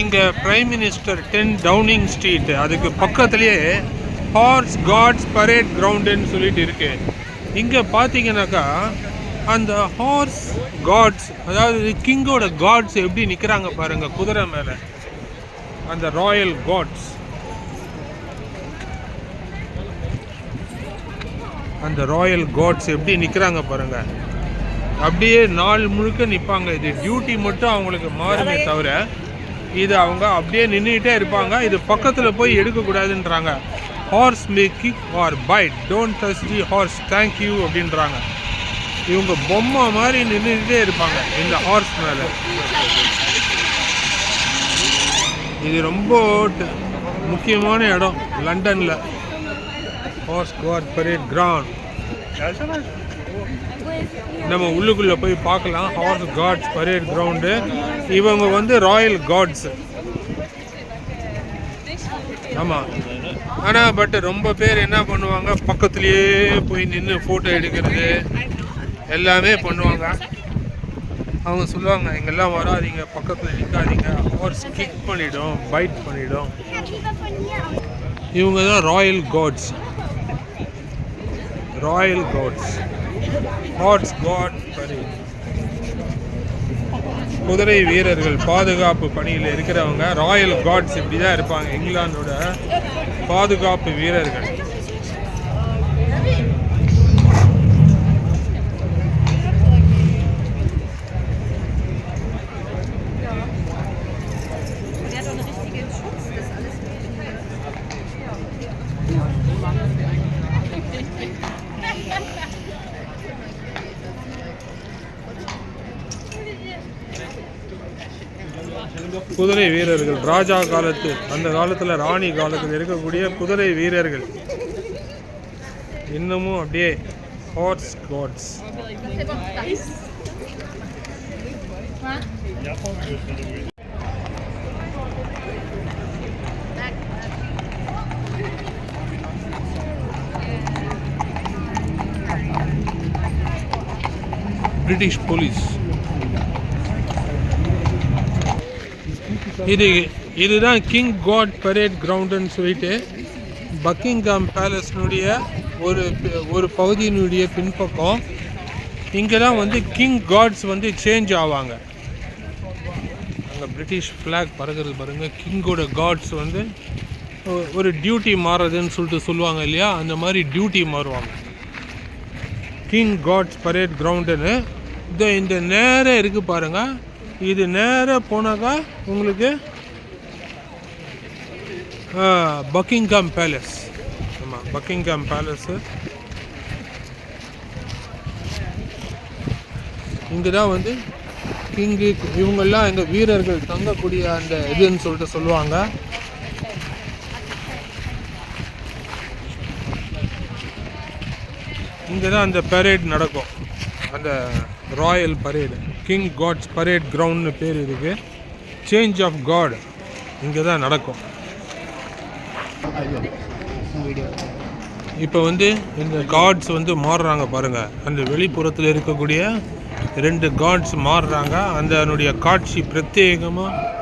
இங்கே prime minister ten Downing Street அதுக்கு பக்கத்துலேயே ஹார்ஸ் காட்ஸ் பரேட் கிரவுண்டுன்னு சொல்லிட்டு இருக்கு. இங்கே பார்த்தீங்கன்னாக்கா அந்த ஹார்ஸ் காட்ஸ் அதாவது கிங்கோட காட்ஸ் எப்படி நிற்கிறாங்க பாருங்கள் குதிரை மேலே. அந்த ராயல் காட்ஸ் அந்த ராயல் காட்ஸ் எப்படி நிற்கிறாங்க பாருங்கள் அப்படியே நாள் முழுக்க நிற்பாங்க இது டியூட்டி மட்டும் அவங்களுக்கு மாறுமே தவிர இது அவங்க அப்படியே நின்றுக்கிட்டே இருப்பாங்க. இது பக்கத்தில் போய் எடுக்கக்கூடாதுன்றாங்க. Horse may kick or bite don't touch the horse thank you அப்படின்றாங்க. இவங்க பொம்மை மாதிரி நின்றுக்கிட்டே இருப்பாங்க இந்த ஹார்ஸ் மேலே. இது ரொம்ப முக்கியமான இடம் லண்டனில். ஹார்ஸ் காட் பரேட் கிரவுண்ட் நம்ம உள்ளுக்குள்ளே போய் பார்க்கலாம். ஹார்ஸ் காட்ஸ் பரேட் கிரவுண்டு இவங்க வந்து ராயல் காட்ஸ் ஆமாம் ஆனால் பட் ரொம்ப பேர் என்ன பண்ணுவாங்க? பக்கத்துலேயே போய் நின்று ஃபோட்டோ எடுக்கிறது. எல்லாமே பண்ணுவாங்க. அவங்க சொல்லுவாங்க இங்கெல்லாம் வராதீங்க. பக்கத்தில் நிற்காதீங்க ஹார்ஸ் கிக் பண்ணிவிடும் பைட் பண்ணிவிடும் இவங்க தான் royal guards royal guards horse guard parade குதிரை வீரர்கள் பாதுகாப்பு பணியில் இருக்கிறவங்க ராயல் காட்ஸ் இப்படி தான் இருப்பாங்க இங்கிலாந்தோட பாதுகாப்பு வீரர்கள். குதிரை வீரர்கள். ராஜா காலத்து அந்த காலத்தில் ராணி காலத்தில் இருக்கக்கூடிய குதிரை வீரர்கள். இன்னமும் அப்படியே ஹார்ஸ் காட்ஸ் பிரிட்டிஷ் போலீஸ் இது இதுதான் கிங் காட் பரேட் கிரவுண்டுன்னு சொல்லிட்டு பக்கிங்காம் பேலஸ்னுடைய ஒரு ஒரு பகுதியினுடைய பின்பக்கம். இங்கே தான் வந்து கிங் காட்ஸ் வந்து சேஞ்ச் ஆவாங்க. அங்கே பிரிட்டிஷ் ஃப்ளாக் பறக்கிறது பாருங்க. கிங்கோட காட்ஸ் வந்து ஒரு டியூட்டி மாறுறதுன்னு சொல்லிட்டு சொல்லுவாங்க இல்லையா? அந்த மாதிரி டியூட்டி மாறுவாங்க. கிங் காட்ஸ் பரேட் கிரவுண்டுன்னு இந்த இந்த நேரம் இருக்குது பாருங்கள் இது நேராக போனாக்கா உங்களுக்கு பக்கிங்காம் பேலஸ் ஆமாம் பக்கிங்காம் பேலஸு இங்கே தான் வந்து கிங்கு இவங்கெல்லாம் எங்கள் வீரர்கள் தங்கக்கூடிய அந்த இதுன்னு சொல்லிட்டு சொல்லுவாங்க. இங்கே தான் அந்த பரேட் நடக்கும். அந்த royal parade king guards parade கிரவுண்ட்னு பேர் இருக்குது சேஞ்ச் ஆஃப் காட் இங்கே தான் நடக்கும். இப்போ வந்து இந்த காட்ஸ் வந்து மாறுறாங்க பாருங்கள் அந்த வெளிப்புறத்தில் இருக்கக்கூடிய ரெண்டு காட்ஸ் மாறுறாங்க. அந்த அதனுடைய காட்சி பிரத்யேகமாக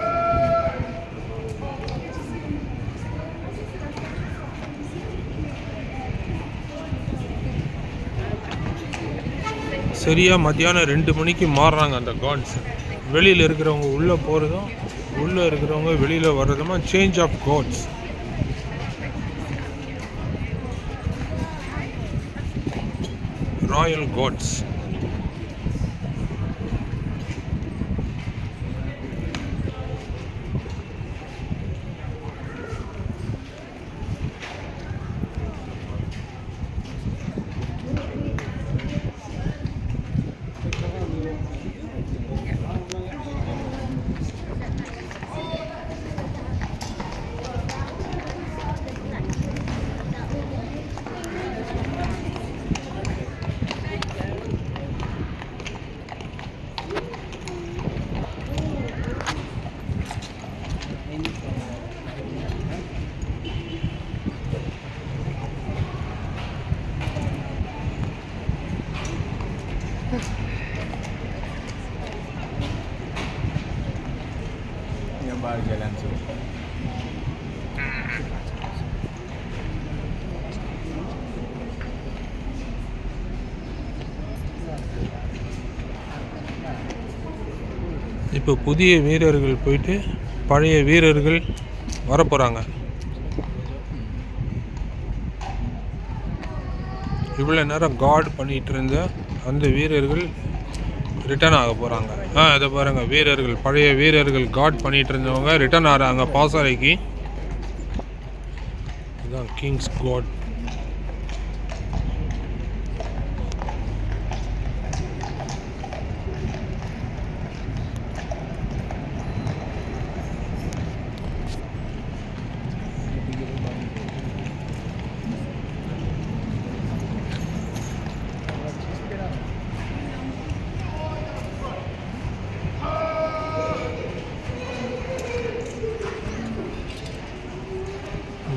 சரியாக மத்தியானம் ரெண்டு மணிக்கு மாறுறாங்க அந்த காட்ஸ் வெளியில் இருக்கிறவங்க உள்ளே போகிறதும் உள்ளே இருக்கிறவங்க வெளியில் வர்றதுமா change of guards royal guards இப்போ புதிய வீரர்கள் போயிட்டு பழைய வீரர்கள் வரப்போகிறாங்க இவ்வளோ நேரம் கார்டு பண்ணிகிட்டு இருந்த அந்த வீரர்கள் ரிட்டர்ன் ஆக போகிறாங்க ஆ அதை பாருங்கள் வீரர்கள் பழைய வீரர்கள் கார்ட் பண்ணிகிட்டு இருந்தவங்க ரிட்டர்ன் ஆகிறாங்க பாசறைக்கு. இதுதான் கிங்ஸ் காட்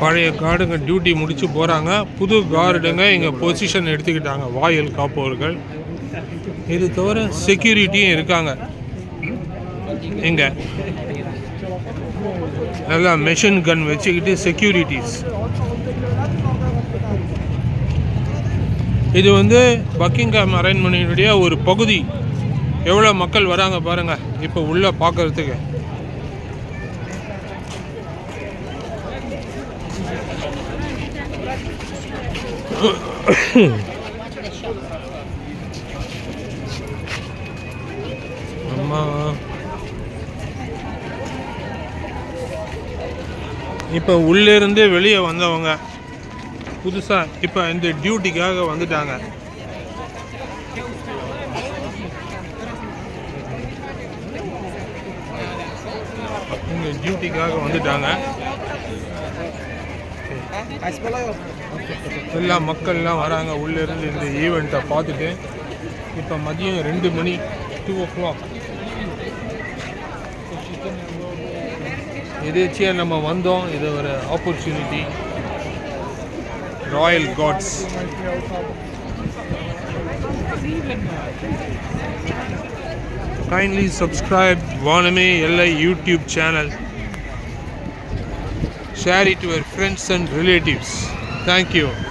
பழைய கார்டுங்க டியூட்டி முடிச்சு போகிறாங்க புது கார்டுங்க இங்கே பொசிஷன் எடுத்துக்கிட்டாங்க. வாயில் காப்பவர்கள் இது தவிர செக்யூரிட்டியும் இருக்காங்க. இங்கே. நல்லா மெஷின் கன் வச்சுக்கிட்டு செக்யூரிட்டிஸ் இது வந்து பக்கிங்காம் அரண்மனையினுடைய ஒரு பகுதி. எவ்வளோ மக்கள் வராங்க பாருங்கள் இப்போ உள்ளே பார்க்கறதுக்கு. அம்மா. இப்போ உள்ளேருந்து வெளியே வந்தவங்க. புதுசாக இப்போ இந்த டியூட்டிக்காக வந்துட்டாங்க. இங்கே டியூட்டிக்காக வந்துட்டாங்க. எல்லா மக்கள்லாம் வராங்க. உள்ளேருந்து இந்த ஈவெண்ட்டை பார்த்துட்டு இப்போ மதியம் ரெண்டு மணி டூ ஓ கிளாக் எதேச்சியாக நம்ம வந்தோம். இது ஒரு opportunity royal guards kindly subscribe Vaname LI YouTube channel. Share it to your friends and relatives. Thank you.